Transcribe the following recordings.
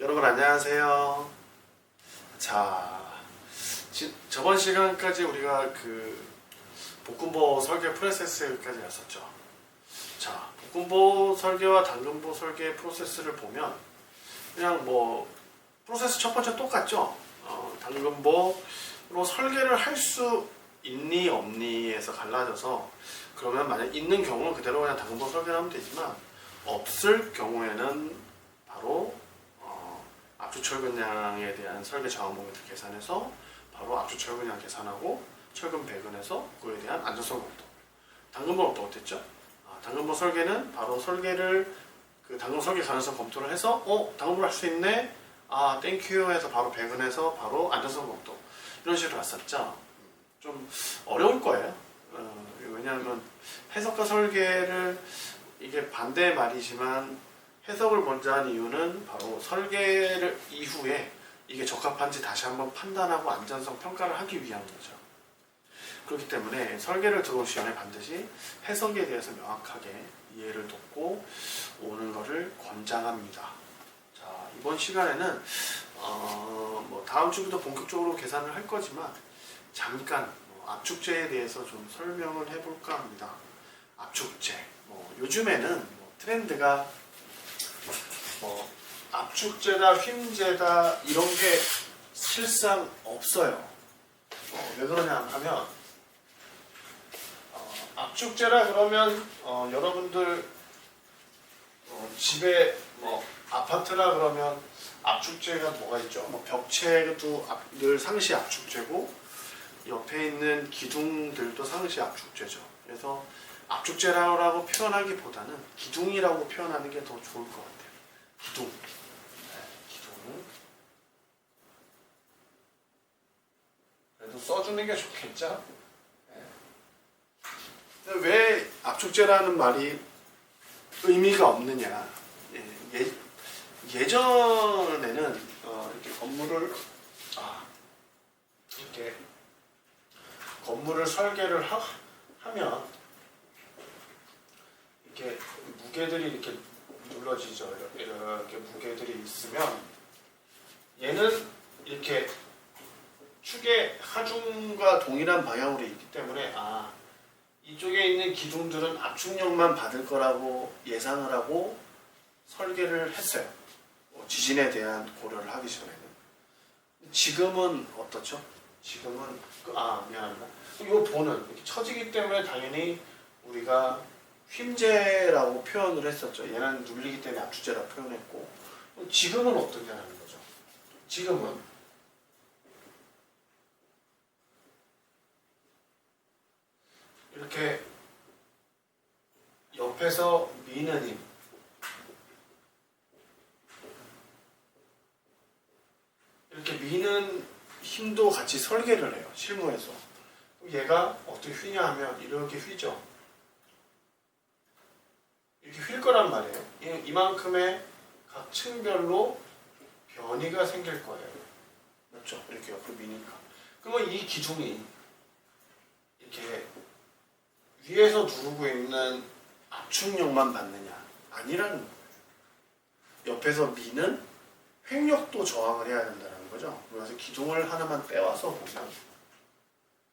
여러분 안녕하세요. 자, 지- 저번 시간까지 우리가 그 볶음보 설계 프로세스까지 갔었죠. 자, 볶음보 설계와 당근보 설계 프로세스를 보면 그냥 뭐 프로세스 첫 번째 똑같죠. 어, 당근보로 설계를 할 수 있니 없니에서 갈라져서 그러면 만약 있는 경우는 그대로 그냥 당근보 설계를 하면 되지만 없을 경우에는 바로 어, 압축 철근량에 대한 설계 자원 모멘트 계산해서 바로 압축 철근량 계산하고 철근 배근해서 그에 대한 안전성 검토. 당근보는 또 어땠죠? 아, 당근보 설계는 바로 설계를 그 당근 설계 가능성 검토를 해서 어 당근보를 할수 있네. 아 땡큐 해서 바로 배근해서 바로 안전성 검토 이런 식으로 왔었죠. 좀 어려울 거예요. 어, 왜냐하면 해석과 설계를 이게 반대 말이지만 해석을 먼저 한 이유는 바로 설계를 이후에 이게 적합한지 다시 한번 판단하고 안전성 평가를 하기 위한 거죠. 그렇기 때문에 설계를 들어올 시간에 반드시 해석에 대해서 명확하게 이해를 돕고 오는 것을 권장합니다. 자, 이번 시간에는 어, 뭐 다음 주부터 본격적으로 계산을 할 거지만 잠깐 뭐 압축제에 대해서 좀 설명을 해볼까 합니다. 압축제. 뭐 요즘에는 뭐 트렌드가 뭐 압축제다 휨제다 이런 게 실상 없어요. 어, 왜 그러냐 하면 어, 압축제라 그러면 어, 여러분들 어, 집에 뭐 아파트라 그러면 압축제가 뭐가 있죠? 뭐 벽체도 압- 늘 상시 압축제고 옆에 있는 기둥들도 상시 압축제죠. 그래서 압축제라고 표현하기보다는 기둥이라고 표현하는 게 더 좋을 것 같아요. 기둥. 네, 기둥. 그래도 써주는 게 좋겠죠? 네. 왜 압축제라는 말이 의미가 없느냐? 예, 예, 예전에는 어, 이렇게 건물을 아, 이렇게 건물을 설계를 하, 하면 이렇게 무게들이 이렇게 눌러지죠. 이렇게, 무게들이 있으면 얘는 이렇게 축의 하중과 동일한 방향으로 있기 때문에 아 이쪽에 있는 기둥들은 압축력만 받을 거라고 예상을 하고 설계를 했어요. 뭐 지진에 대한 고려를 하기 전에는. 지금은 어떻죠? 지금은 그- 아 미안합니다. 이 이렇게 처지기 때문에 당연히 우리가 휨제라고 표현을 했었죠. 얘는 눌리기 때문에 압축제라 표현했고 지금은 어떠냐는 거죠. 지금은 이렇게 옆에서 미는 힘 이렇게 미는 힘도 같이 설계를 해요. 실무에서. 얘가 어떻게 휘냐 하면 이렇게 휘죠. 휠 거란 말이에요. 이- 이만큼의 각 층별로 변이가 생길 거예요. 맞죠? 이렇게 옆으로 미니까. 그러면 이 기둥이 이렇게 위에서 누르고 있는 압축력만 받느냐? 아니라는 거예요. 옆에서 미는 횡력도 저항을 해야 된다는 거죠. 그래서 기둥을 하나만 떼와서 보면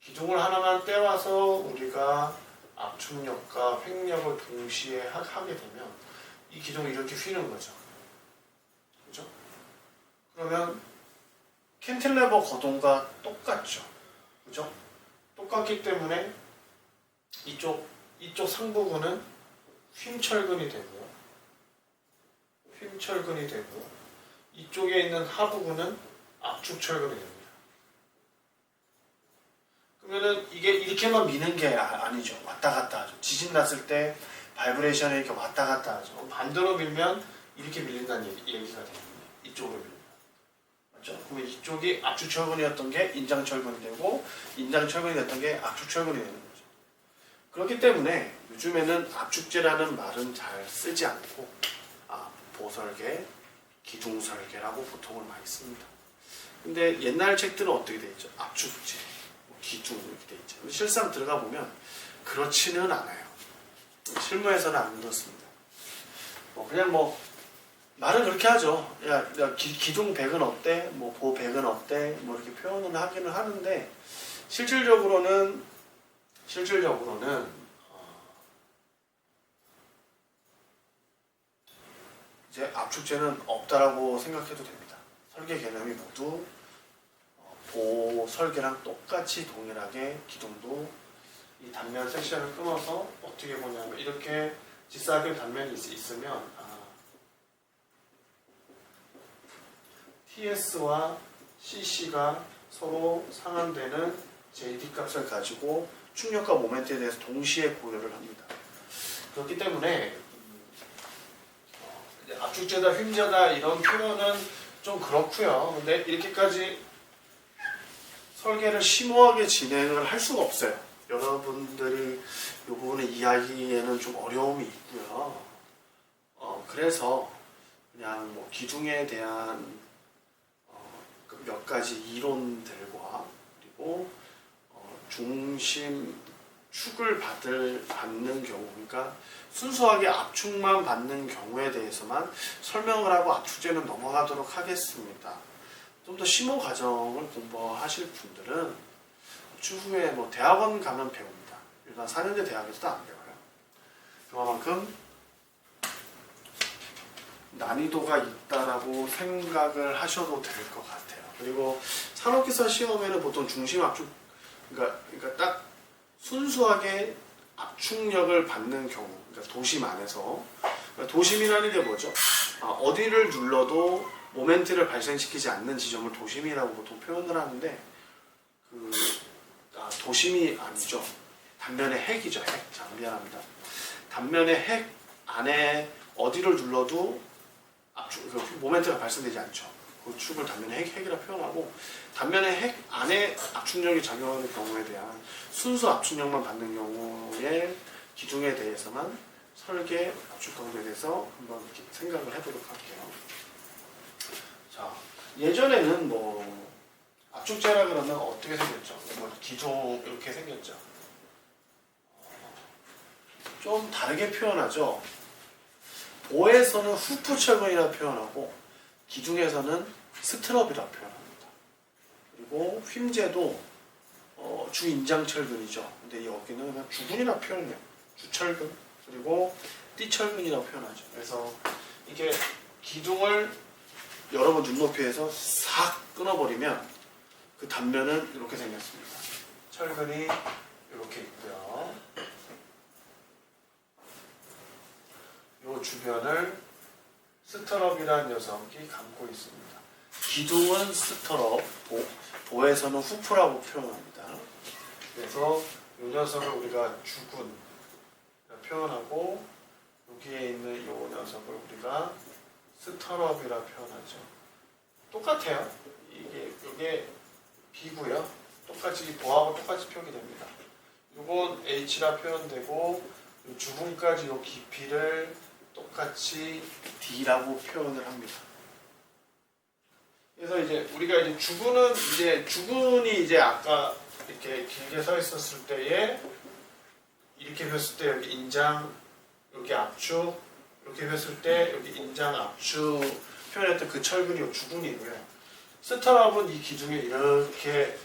기둥을 하나만 떼와서 우리가 압축력과 횡력을 동시에 하, 하게 되면 이 기둥이 이렇게 휘는 거죠. 그죠? 그러면 캔틸레버 거동과 똑같죠. 그죠? 똑같기 때문에 이쪽 이쪽 상부분은 휨철근이 되고요. 휨철근이 되고 이쪽에 있는 하부근은 압축철근이 됩니다. 그러면은 이게 이렇게만 미는 게 아, 니죠 왔다 갔다 하죠. 지진 났을 때 바이브레이션이 이렇게 왔다 갔다 하죠. 반대로 밀면 이렇게 밀린다는 얘기, 얘기가 됩니다. 이쪽으로 밀면. 맞죠? 그러면 이쪽이 압축철근이었던 게 인장철근이 되고 인장철근이 됐던 게 압축철근이 되는 거죠. 그렇기 때문에 요즘에는 압축제라는 말은 잘 쓰지 않고 아, 보설계, 기둥설계라고 보통을 많이 씁니다. 근데 옛날 책들은 어떻게 돼 있죠? 압축제, 뭐 기둥 이렇게 돼 있죠. 실상 들어가 보면 그렇지는 않아요. 실무에서는 안 그렇습니다. 뭐 그냥 뭐 말은 그렇게 하죠. 야, 야 기, 기둥 백은 어때? 뭐보 백은 어때? 뭐 이렇게 표현을 하기는 하는데 실질적으로는 실질적으로는 어, 이제 압축제는 없다라고 생각해도 됩니다. 설계 개념이 모두 어, 보 설계랑 똑같이 동일하게 기둥도 이 단면 섹션을 끊어서 어떻게 보냐면 이렇게 직사각형 단면이 있, 있으면 아, TS와 CC가 서로 상한되는 JD 값을 가지고 충격과 모멘트에 대해서 동시에 고려를 합니다. 그렇기 때문에 음, 어, 압축제다 휨제다 이런 표현은 좀 그렇고요. 근데 이렇게까지 설계를 심오하게 진행을 할 수가 없어요. 여러분들이 이 부분을 이해하기에는 좀 어려움이 있고요. 어, 그래서 그냥 뭐 기둥에 대한 어, 그몇 가지 이론들과 그리고 어, 중심 축을 받을 받는 경우, 그러니까 순수하게 압축만 받는 경우에 대해서만 설명을 하고 압축제는 넘어가도록 하겠습니다. 좀 더 심오 과정을 공부하실 분들은 추후에 뭐 대학원 가면 배웁니다. 일반 4년제 대학에서도 안 배워요. 그만큼 난이도가 있다라고 생각을 하셔도 될 것 같아요. 그리고 산업기사 시험에는 보통 중심 압축, 그러니까, 그러니까 딱 순수하게 압축력을 받는 경우, 그러니까 도심 안에서 그러니까 도심이라는 게 뭐죠? 아, 어디를 눌러도 모멘트를 발생시키지 않는 지점을 도심이라고 보통 표현을 하는데 그 아, 도심이 아니죠. 단면의 핵이죠. 핵. 자, 미안합니다. 단면의 핵 안에 어디를 눌러도 압축, 그 모멘트가 발생되지 않죠. 그 축을 단면의 핵, 핵이라 표현하고 단면의 핵 안에 압축력이 작용하는 경우에 대한 순수 압축력만 받는 경우에 기둥에 대해서만 설계 압축 강도에 대해서 한번 생각을 해보도록 할게요. 자, 예전에는 뭐 압축제라 그러면 어떻게 생겼죠? 뭐 기둥 이렇게 생겼죠. 좀 다르게 표현하죠. 보에서는 후프 철근이라 표현하고 기둥에서는 스트럽이라 표현합니다. 그리고 휨제도 어, 주인장 철근이죠. 근데 여기는 그냥 주근이라 표현해요. 주철근 그리고 띠철근이라 표현하죠. 그래서 이게 기둥을 여러분 눈높이에서 싹 끊어버리면 그 단면은 이렇게 생겼습니다. 철근이 이렇게 있고요. 이 주변을 스터럽이라는 녀석이 감고 있습니다. 기둥은 스터럽, 보, 보에서는 후프라고 표현합니다. 그래서 이 녀석을 우리가 주군 표현하고 여기에 있는 이 녀석을 우리가 스터럽이라 표현하죠. 똑같아요. 이게 이게 B고요. 똑같이 보하고 똑같이 표현이 됩니다. 이건 H라 표현되고 이 주근까지 이 깊이를 똑같이 D라고 표현을 합니다. 그래서 이제 우리가 이제 주근은 이제 주근이 이제 아까 이렇게 길게 서 있었을 때에 이렇게 폈을 때 여기 인장 여기 압축 이렇게 폈을 때 여기 인장 압축 표현했던 그 철근이 주근이고요. 스타랍은 이 기둥에 이렇게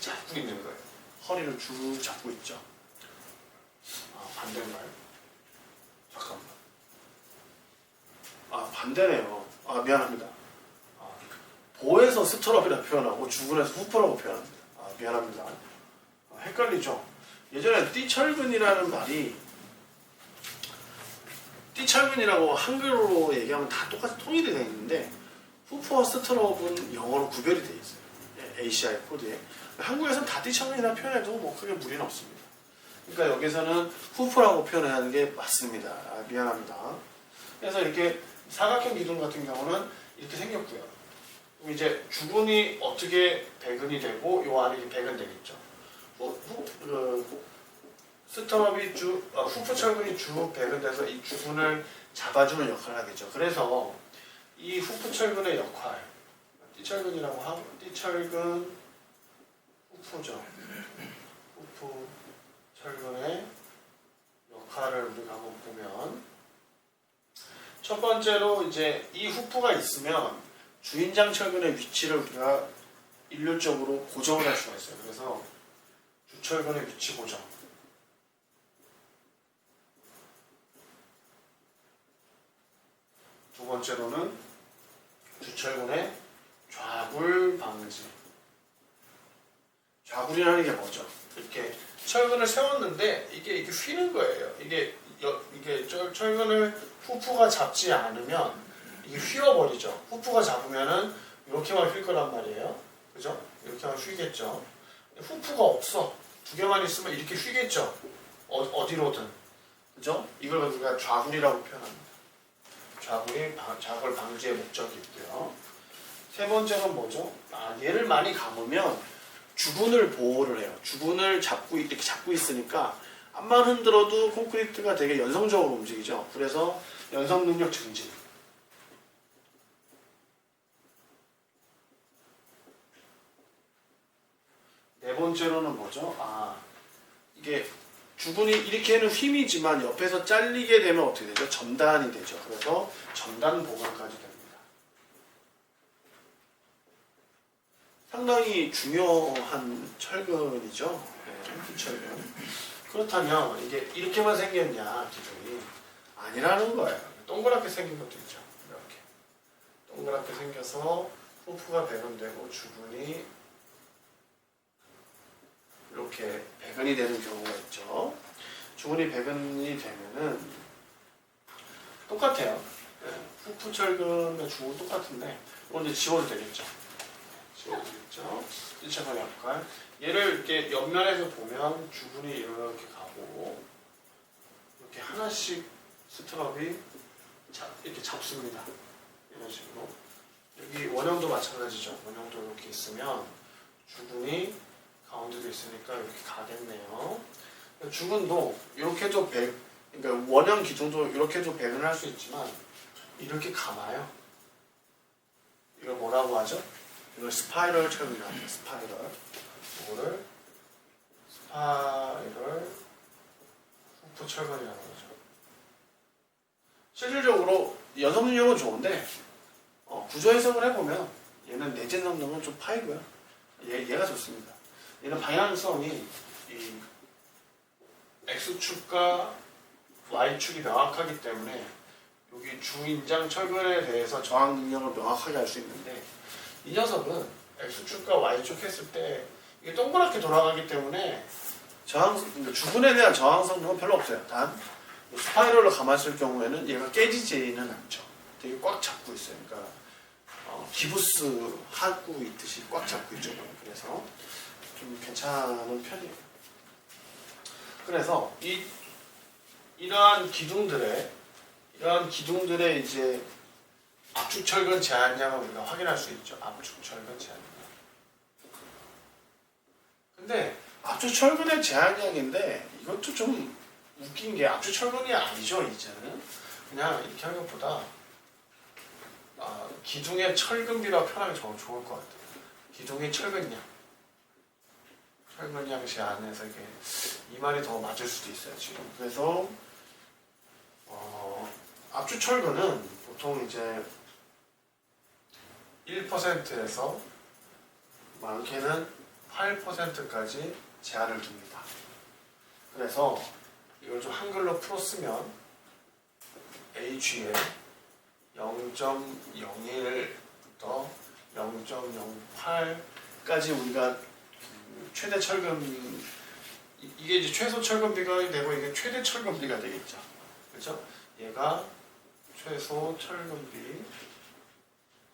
잡고 있는 거예요. 허리를 쭉 잡고 있죠. 아, 반대인가요? 잠깐만. 아, 반대네요. 아, 미안합니다. 아, 보에서 스트럽이라 표현하고 주근에서 후프라고 표현합니다. 아, 미안합니다. 아, 헷갈리죠? 예전에 띠철근이라는 말이 띠철근이라고 한글로 얘기하면 다 똑같이 통일이 되어 있는데 후프와 스트럽은 영어로 구별이 되어 있어요. 예, ACI 코드에. 한국에서는 다 띠철근이라 표현해도 뭐 크게 무리는 없습니다. 그러니까 여기서는 후프라고 표현하는 게 맞습니다. 아, 미안합니다. 그래서 이렇게 사각형 기둥 같은 경우는 이렇게 생겼고요. 그럼 이제 주근이 어떻게 배근이 되고 요 안에 배근 되겠죠. 후, 후, 그, 스톱이 주, 어, 후프 철근이 주 배근돼서 이 주근을 잡아주는 역할을 하겠죠. 그래서 이 후프 철근의 역할, 띠철근이라고 하고, 띠철근, 후프죠. 후프 철근의 역할을 우리가 한번 보면, 첫 번째로 이제 이 후프가 있으면 주인장 철근의 위치를 우리가 일률적으로 고정을 할 수가 있어요. 그래서 주철근의 위치 고정. 두 번째로는 주철근의 좌굴 방지. 좌굴이라는 게 뭐죠? 이렇게 철근을 세웠는데 이게 이게 휘는 거예요. 이게 여- 이게 철, 철근을 후프가 잡지 않으면 이게 휘어버리죠. 후프가 잡으면은 이렇게만 휠 거란 말이에요. 그죠? 이렇게만 휘겠죠. 후프가 없어. 두 개만 있으면 이렇게 휘겠죠. 어, 어디로든. 그죠? 이걸 우리가 좌굴이라고 표현합니다. 방- 좌굴 방지의 목적이 있고요. 세 번째는 뭐죠? 아, 얘를 많이 감으면 주근을 보호를 해요. 주근을 잡고 이렇게 잡고 있으니까 앞만 흔들어도 콘크리트가 되게 연성적으로 움직이죠. 그래서 연성 능력 증진. 네 번째로는 뭐죠? 아 이게 주근이 이렇게는 힘이지만 옆에서 잘리게 되면 어떻게 되죠? 전단이 되죠. 그래서 전단 보강까지 됩니다. 상당히 중요한 철근이죠. 네, 철근. 그렇다면 이게 이렇게만 생겼냐 기둥이 아니라는 거예요. 동그랗게 생긴 것도 있죠. 이렇게 동그랗게 생겨서 후프가 배분되고 주근이 이렇게 배근이 되는 경우가 있죠. 주근이 배근이 되면은 똑같아요. 네, 후프 철근의 주근 똑같은데 이제 지워도 되겠죠. 지워도 되겠죠. 1차선 역할. 얘를 이렇게 옆면에서 보면 주근이 이렇게 가고 이렇게 하나씩 스트럽이 잡- 이렇게 잡습니다. 이런 식으로. 여기 원형도 마찬가지죠. 원형도 이렇게 있으면 가운데도 있으니까 이렇게 가겠네요. 주근도 이렇게도 배, 그러니까 원형 기둥도 이렇게도 배분을 할 수 있지만 이렇게 감아요. 이걸 뭐라고 하죠? 이걸 스파이럴 철근이라고 합니다. 스파이럴. 이거를 스파이럴 후프 철근이라고 하죠. 실질적으로 능력은 좋은데 어, 구조 해석을 해보면 얘는 내재 성능은 좀 파이고요. 얘, 얘가 좋습니다. 얘는 방향성이 이 X축과 Y축이 명확하기 때문에 여기 주인장 철근에 대해서 저항 능력을 명확하게 알 수 있는데 이 녀석은 X축과 Y축 했을 때 이게 동그랗게 돌아가기 때문에 저항 그러니까 주근에 대한 저항 성능은 별로 없어요. 단 스파이럴로 감았을 경우에는 얘가 깨지지는 않죠. 되게 꽉 잡고 있어요. 그러니까 어, 기부스 하고 있듯이 꽉 잡고 있죠. 그래서 좀 괜찮은 편이에요. 그래서 이 이러한 기둥들의 이러한 기둥들의 이제 압축 철근 제한량을 우리가 확인할 수 있죠. 압축 철근 제한량. 근데 압축 철근의 제한량인데 이것도 좀 웃긴 게 압축 철근이 아니죠 이제는 그냥 이렇게 하는 것보다 아, 기둥의 표현하면 더 좋을 것 같아요. 기둥의 철근량. 철근량 제한에서 이게 이 말이 더 맞을 수도 있어요 지금. 그래서 어, 압축 철근은 보통 이제 1%에서 많게는 8%까지 제한을 둡니다. 그래서 이걸 좀 한글로 풀어 쓰면 H에 0.01부터 0.08까지 우리가 그 최대 이- 이게 이제 최소 철근비가 되고 이게 최대 철근비가 되겠죠. 그렇죠? 얘가 최소 철근비,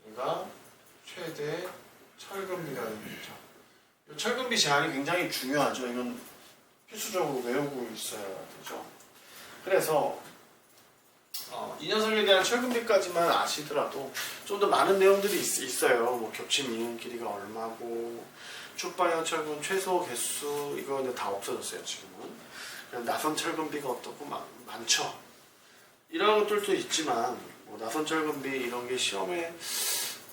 얘가 최대 철근비가 되겠죠. 이 철근비 제한이 굉장히 중요하죠. 이건 필수적으로 외우고 있어야 되죠. 그래서 어, 이 녀석에 대한 철근비까지만 아시더라도 좀 더 많은 내용들이 있, 어요뭐 겹침 이은 길이가 얼마고 축방향 철근 최소 개수 이거 이제 다 없어졌어요 지금은. 그냥 나선 철근비가 어떻고 많, 많죠. 이런 것들도 있지만 뭐 나선 철근비 이런 게 시험에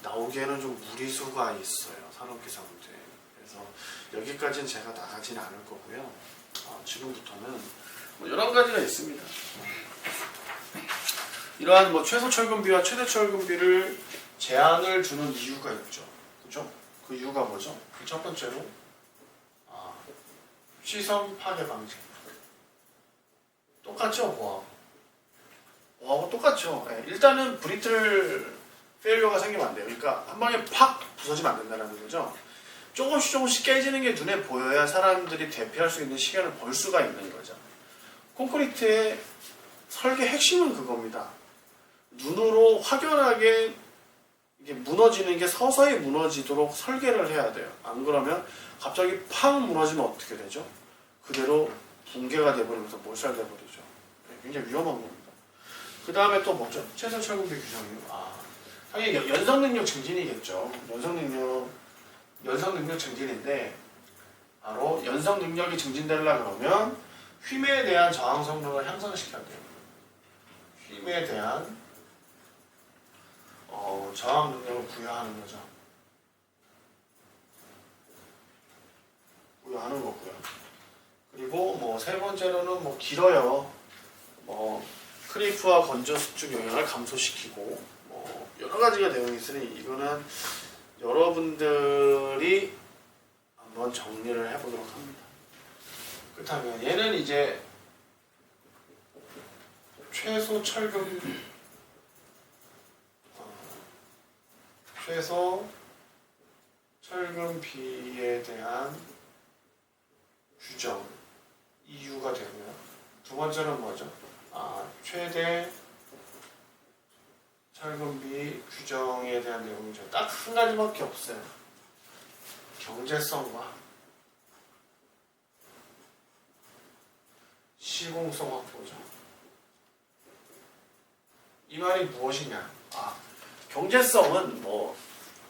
나오기에는 좀 무리수가 있어요 산업기사 문제. 그래서 여기까지는 제가 나가진 않을 거고요. 어, 지금부터는 뭐 여러 가지가 있습니다. 이러한 뭐 최소 철근비와 최대 철근비를 제한을 두는 이유가 있죠. 그죠? 그 이유가 뭐죠? 그 첫 번째로 아, 시선 파괴 방지. 똑같죠, 뭐하고? 뭐하고 똑같죠. 예, 일단은 브리틀 페일리어가 생기면 안 돼요. 그러니까 한 방에 팍 부서지면 안 된다는 거죠. 조금씩 조금씩 깨지는 게 눈에 보여야 사람들이 대피할 수 있는 시간을 벌 수가 있는 거죠. 콘크리트의 설계 핵심은 그겁니다. 눈으로 확연하게 이게 무너지는 게 서서히 무너지도록 설계를 해야 돼요. 안 그러면 갑자기 팍 무너지면 어떻게 되죠? 그대로 붕괴가 돼버리면서 몰살돼 버리죠. 네, 굉장히 위험한 겁니다. 그 다음에 또 뭐죠? 최소 철근비 규정이요. 아, 당연히 연- 연성 능력 증진이겠죠. 연성 능력, 연성 능력 증진인데 바로 연성 능력이 증진되려 그러면 휨에 대한 저항 성능을 향상시켜야 돼요. 휨에 대한 어, 저항 능력을 부여하는 거죠. 부여하는 거고요. 그리고 뭐 세 번째로는 뭐 길어요. 뭐 크리프와 건조 수축 영향을 감소시키고 뭐 여러 가지가 되어 있으니 이거는 여러분들이 한번 정리를 해보도록 합니다. 그렇다면 얘는 이제 최소 철근 어, 최소 철근비에 대한 규정 이유가 되고요. 두 번째는 뭐죠? 아, 최대 철근비 규정에 대한 내용이죠. 딱 한 가지밖에 없어요. 경제성과 시공성 확보죠. 이 말이 무엇이냐? 아, 경제성은 뭐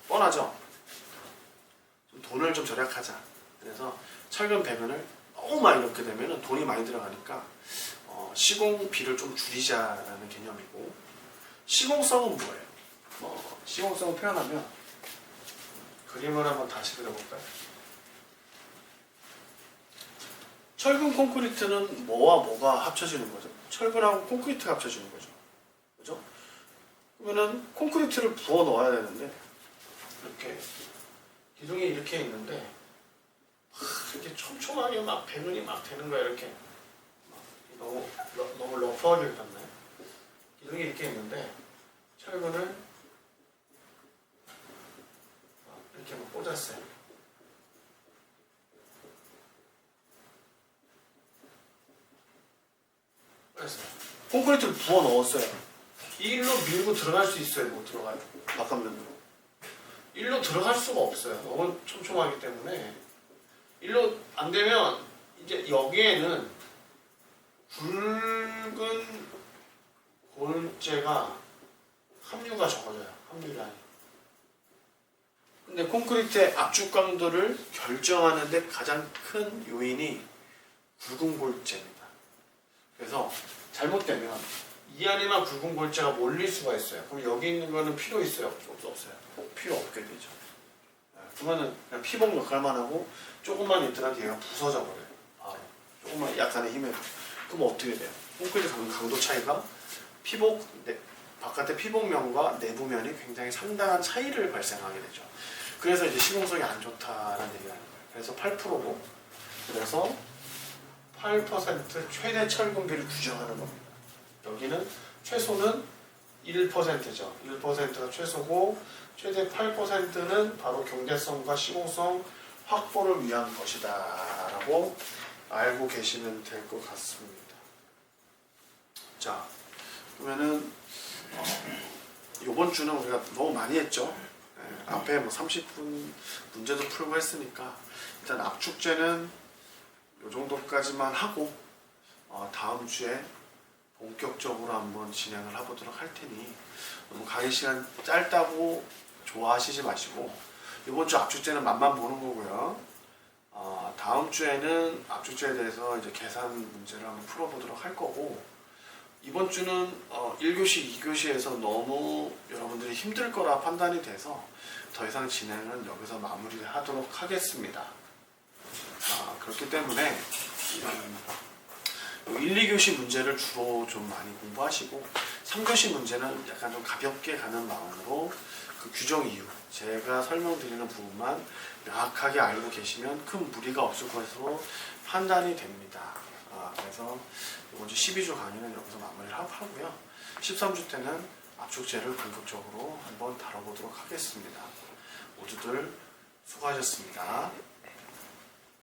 뻔하죠. 좀 돈을 좀 절약하자. 그래서 철근 배면을 너무 많이 넣게 되면 돈이 많이 들어가니까 어, 시공비를 좀 줄이자라는 개념이고 시공성은 뭐예요? 뭐 시공성을 표현하면 그림을 한번 다시 그려볼까요? 철근 콘크리트는 뭐와 뭐가 합쳐지는 거죠? 철근하고 콘크리트가 합쳐지는 거죠. 그러면은 콘크리트를 부어 넣어야 되는데 이렇게 기둥이 이렇게 있는데 막 이렇게 촘촘하게 막 배근이 막 되는 거야 이렇게 막 너무 러- 너무 러프하게 그렸나요? 기둥이 이렇게 있는데 철근을 막 이렇게 막 꽂았어요. 콘크리트를 부어 넣었어요. 이 일로 밀고 들어갈 수 있어요? 못 들어가요? 바깥면으로. 일로 들어갈 수가 없어요. 너무 촘촘하기 때문에. 일로 안 되면 이제 여기에는 굵은 골재가 함유가 적어져요. 함유량이. 근데 콘크리트의 압축 강도를 결정하는데 가장 큰 요인이 굵은 골재입니다. 그래서 잘못되면 이 안에만 굵은 골재가 몰릴 수가 있어요. 그럼 여기 있는 거는 필요 있어요? 없- 없어요? 필요 없게 되죠. 네, 그러면은 그냥 피복 역할만 하고 조금만 있더라도 얘가 부서져 버려요. 바로. 조금만 약간의 힘에. 그럼 어떻게 돼요? 콘크리트 강- 강도 차이가 피복 내- 바깥의 피복면과 내부면이 굉장히 상당한 차이를 발생하게 되죠. 그래서 이제 시공성이 안 좋다라는 얘기를 하는 거예요. 그래서 8%고 그래서 8% 최대 철근비를 규정하는 겁니다. 여기는 최소는 1%죠. 1%가 최소고 최대 8%는 바로 경제성과 시공성 확보를 위한 것이다 라고 알고 계시면 될 것 같습니다. 자, 그러면은 어, 이번 주는 우리가 너무 많이 했죠. 예, 앞에 뭐 30분 문제도 풀고 했으니까 일단 압축제는 이 정도까지만 하고 어, 다음 주에 본격적으로 한번 진행을 해보도록 할 테니 너무 강의 시간 짧다고 좋아하시지 마시고 이번 주 압축제는 맛만 보는 거고요. 어, 다음 주에는 압축제에 대해서 이제 계산 문제를 한번 풀어보도록 할 거고 이번 주는 어, 1교시, 2교시에서 너무 여러분들이 힘들 거라 판단이 돼서 더 이상 진행은 여기서 마무리를 하도록 하겠습니다. 아, 그렇기 때문에 음, 1, 2교시 문제를 주로 좀 많이 공부하시고 3교시 문제는 약간 좀 가볍게 가는 마음으로 그 규정 이유 제가 설명드리는 부분만 명확하게 알고 계시면 큰 무리가 없을 것으로 판단이 됩니다. 아, 그래서 이번 주 12주 강의는 여기서 마무리를 하- 하고요. 13주 때는 압축제를 본격적으로 한번 다뤄보도록 하겠습니다. 모두들 수고하셨습니다.